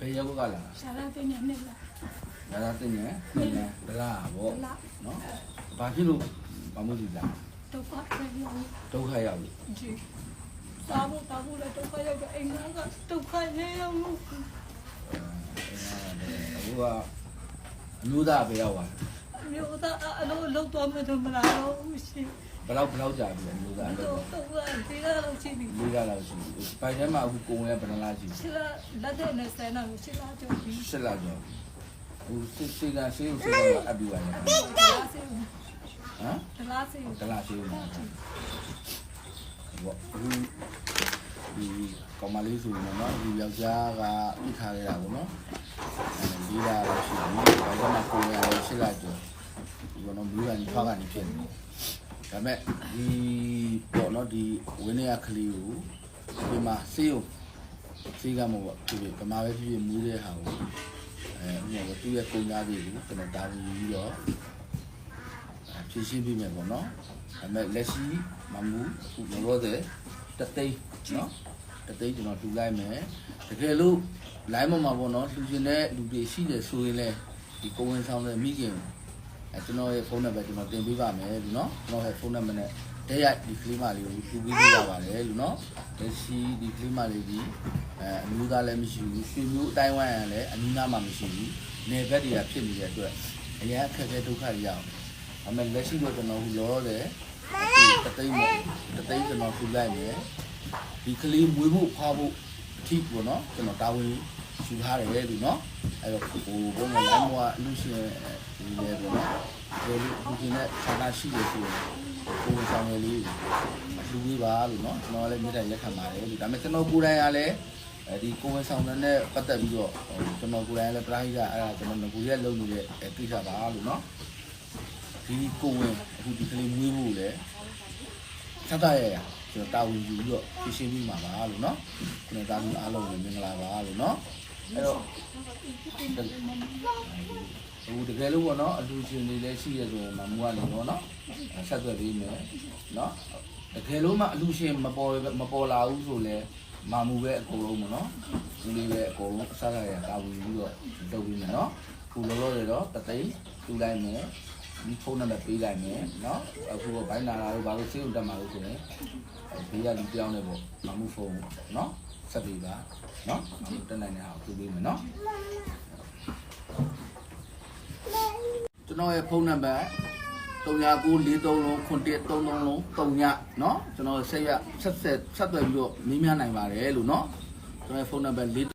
ဘယ်ရောက်ကလာရှာလာတဲ့နေ့နဲ့လားလာလာတင်နေနေနေဒလားဗောလာနော်ဘာဖြစ်လို့ဘာမှမသိလားတော့ပတ်တယ်ရောဒုက္ခရောက်လို့ဒီစားဖို့တောက်ဖို့လည်းဒုက္ခရောက်တော့အိမ်ကဒုက္ခနေရောလို့အခုကအမျိုးသားပဲရောက်သွား မျိုးသားအလိုလောက်တော့မှတော့မလာတော့ဘူးရှင်ဘယ်တော့ဘယ်တော့ကြာပြီအမျိုးသားအတော့လုပ်တော့ဒီကတော့ရှိပြီလေးကလာရှိပြီပိုင်ထဲမှာအခုကိုဝင်ဘယ်နှလားရှိပြီရှလာလက်တဲ့နဲ့ဆယ်နာကိုရှလာကြောပြီးရှစ်လကျော်ဟိုစစ်စစ်ကဆေးကိုစစ်ကအပ်ပြီးပါလေဟဒလားစေမ်ဒလားစေတလားဆေးကိုဘောအခုဒီကောင်မလေးဆိုရင်တော့ဒီယောက်ျားကပြစ်ထားရတာပေါ့နော်အဲဒီလာလို့ရှိပြီဘာကြောင့်မှကိုဝင်ရရှစ်လကျော် ဒီကတော့မိဘကြီးထွားကနေဖြစ်နေဒါပေမဲ့ဒီပေါ့နော်ဒီဝင်းနေရကလေးကိုဒီမှာဆေးကိုဆေးကမဟုတ်ဘူးဒီဗမာပဲဖြစ်ဖြစ်မူးတဲ့ဟာကိုအဲဥပမာသူ့ရဲ့ကုန်သားတွေကိုကျွန်တော်တာဝန်ယူပြီးတော့ဖြည့်ရှင်းပေးမယ်ပေါ့နော်ဒါပေမဲ့လက်ရှိမမူခုလောလောဆယ်တသိန်းနော်တသိန်းကျွန်တော်တူလိုက်မယ်တကယ်လို့ line မှာမှာပေါ့နော်လူကျင်တဲ့လူတွေရှိတယ်ဆိုရင်လည်းဒီကိုဝင်ဆောင်တဲ့မိခင် အဲကျွန်တော်ရဲ့ဖုန်းနံပါတ်ကျွန်တော်တင်ပေးပါမယ်လူနော်ကျွန်တော်ရဲ့ဖုန်းနံပါတ်နဲ့တရက်ဒီကလေးမလေးကိုတူပေးလို့ရပါတယ်လူနော်လက်ရှိဒီကလေးမလေးဒီအဲအမျိုးသားလည်းမရှိဘူးရွှေမျိုးအတိုင်းဝိုင်းရလည်းအနီးနားမှာမရှိဘူးနေဘက်တွေကဖြစ်နေတဲ့အတွက်အရင်အခက်အခဲဒုက္ခတွေရအောင်အမေလက်ရှိတော့ကျွန်တော်ဟိုလောတယ်တသိန်းပေါ့တသိန်းကျွန်တော်ထူလိုက်မယ်ဒီကလေးမွေးဖို့ဖွားဖို့အထိပေါ့နော်ကျွန်တော်တာဝန်ယူထားတယ်လေလူနော် အဲ့တော့ဟိုဘုံကလမ်းမောအလူရှင်ဒီလေပေါ့နော်ဒီလိုဒီကနေ့ဌာနရှိတယ်ဆိုရင်ကိုယ်ဆောင်ရည်လေးလူကြီးပါလို့နော်ကျွန်တော်လည်းမြေတိုင်လက်ခံပါတယ်လို့ဒါပေမဲ့ကျွန်တော်ကိုယ်တိုင်ကလည်းအဲဒီကိုယ်ဆောင်တဲ့ပတ်သက်ပြီးတော့ကျွန်တော်ကိုယ်တိုင်လည်းပရာဟိကအဲ့ဒါကျွန်တော်ငကိုရက်လုပ်နေတဲ့ကိစ္စပါလို့နော်ဒီကိုဝင်အခုဒီကလေးမွေးဖို့လေသတ်ရရကျွန်တော်တာဝန်ယူပြီးတော့ဖြည့်ရှင်းပြီးမှာပါလို့နော်ကျွန်တော်တာဝန်အားလုံးကိုမင်္ဂလာပါလို့နော် အဲ့တော့ဟိုတကယ်လို့ပေါ့နော်အလူရှင်တွေလည်းရှိရဆိုရင်မမူကနေတော့နော်ဆက်သွယ်ပေးမယ်နော်တကယ်လို့မှအလူရှင်မပေါ်မပေါ်လာဘူးဆိုလဲမမူပဲအကုန်လုံးပေါ့နော်ဒီလေးပဲအကုန်လုံးအစားရတာဝင်ပြီးတော့လုပ်ပြီးမယ်နော်ခုလောလောဆယ်တော့တသိန်းတူလိုက်မယ်ဒီဖုန်းနံပါတ်ပေးလိုက်မယ်နော်အခုတော့ဘိုင်းနာလာလို့ဘာလို့စေးုံတက်မှာလို့ဆိုရင်ဘေးကလူပြောင်းနေပေါ့မမူဖုန်းနော် ဆက်ပြီးပါနော်တက်နိုင်တဲ့ဟာကိုပေးမယ်နော်ကျွန်တော်ရဲ့ဖုန်းနံပါတ်3943လုံး9133လုံး39နော်ကျွန်တော်ဆက်ရဆက်ဆက်ဆက်သွယ်ပြီးတော့မေးမြန်းနိုင်ပါတယ်လို့နော်ကျွန်တော်ရဲ့ဖုန်းနံပါတ်